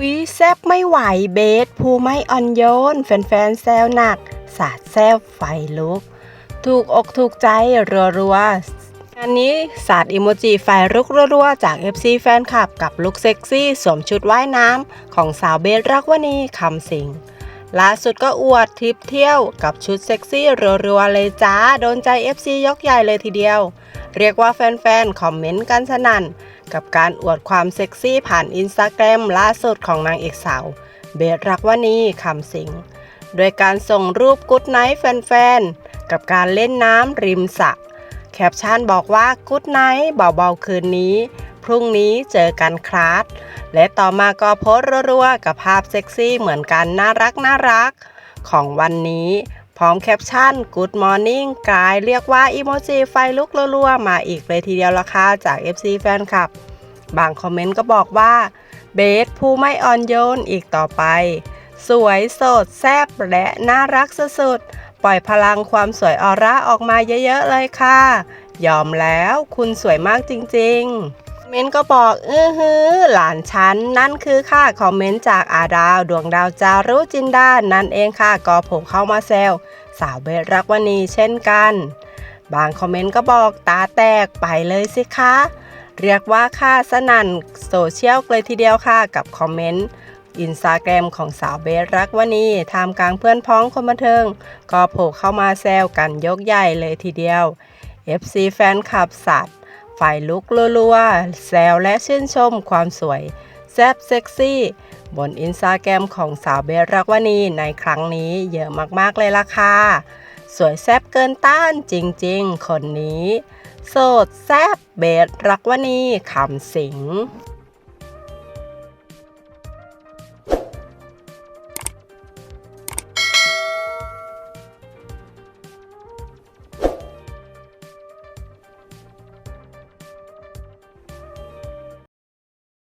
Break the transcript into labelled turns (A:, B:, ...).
A: วิแซบไม่ไหวเบสภูไม่อ่อนโยน แฟนๆแซวหนัก สาดแซวไฟลุก ถูกอกถูกใจรัวๆงานนี้สาดอิโมจิไฟลุกรัวๆ จาก FC แฟนคลับกับลุคเซ็กซี่ สวมชุดว่ายน้ำของสาวเบสรักวณีคำสิงล่าสุดก็อวดทริปเที่ยวกับชุดเซ็กซี่รัวๆเลยจ้า โดนใจ FC ยกใหญ่เลยทีเดียว เรียกว่าแฟนๆ คอมเมนต์กันสนั่น กับการอวดความเซ็กซี่ผ่านอินสตาแกรมล่าสุดของนางเอกสาว เบสรักวณีคำสิงโดยการส่งรูปกุ๊ดไนท์แฟนๆ กับการเล่นน้ำริมสระแคปชั่นบอกว่ากุ๊ดไนท์เบาๆคืนนี้ พรุ่งนี้เจอกันคลาสและต่อมาก็โพสรัวๆ กับภาพเซ็กซี่เหมือนกันน่ารักน่ารัก ของวันนี้ พร้อมแคปชั่น Good Morning กายเรียกว่าอีโมจิไฟลุกรัวๆ มาอีกเลยทีเดียวละค่ะจาก FC แฟนคลับ บางคอมเมนต์ก็บอกว่าเบสผู้ไม่อ่อนโยนอีกต่อไป สวยสดแซ่บและน่ารักสุดๆปล่อยพลังความสวยออร่าออกมาเยอะๆเลยค่ะ ยอมแล้วคุณสวยมากจริงๆ คอมเมนต์ก็บอกอื้อฮือหลานฉันนั่นคือค่ะคอมเมนต์จากอาดาวดวงดาวจารุจินดานั่นเองค่ะก็ผล่เข้ามาแซวสาวเบสรักวณีเช่นกัน บางคอมเมนต์ก็บอกตาแตกไปเลยสิคะ เรียกว่าค่าสนั่นโซเชียลเลยทีเดียวค่ะกับคอมเมนต์อินสตาแกรมของสาวเบสรักวณีท่ามกลางเพื่อนพ้องคนบันเทิง ก็โผล่เข้ามาแซวกันยกใหญ่เลยทีเดียว FC แฟนคลับสัตว์ ฝ่ายลุกลัวๆแซวและชื่นชมความสวย แซ่บเซ็กซี่ บนอินสตาแกรมของสาวเบสรักวณีในครั้งนี้เยอะมากๆเลยล่ะค่ะ สวยแซบเกินต้านจริงๆ คนนี้ โสดแซบเบสรักวณีคำสิง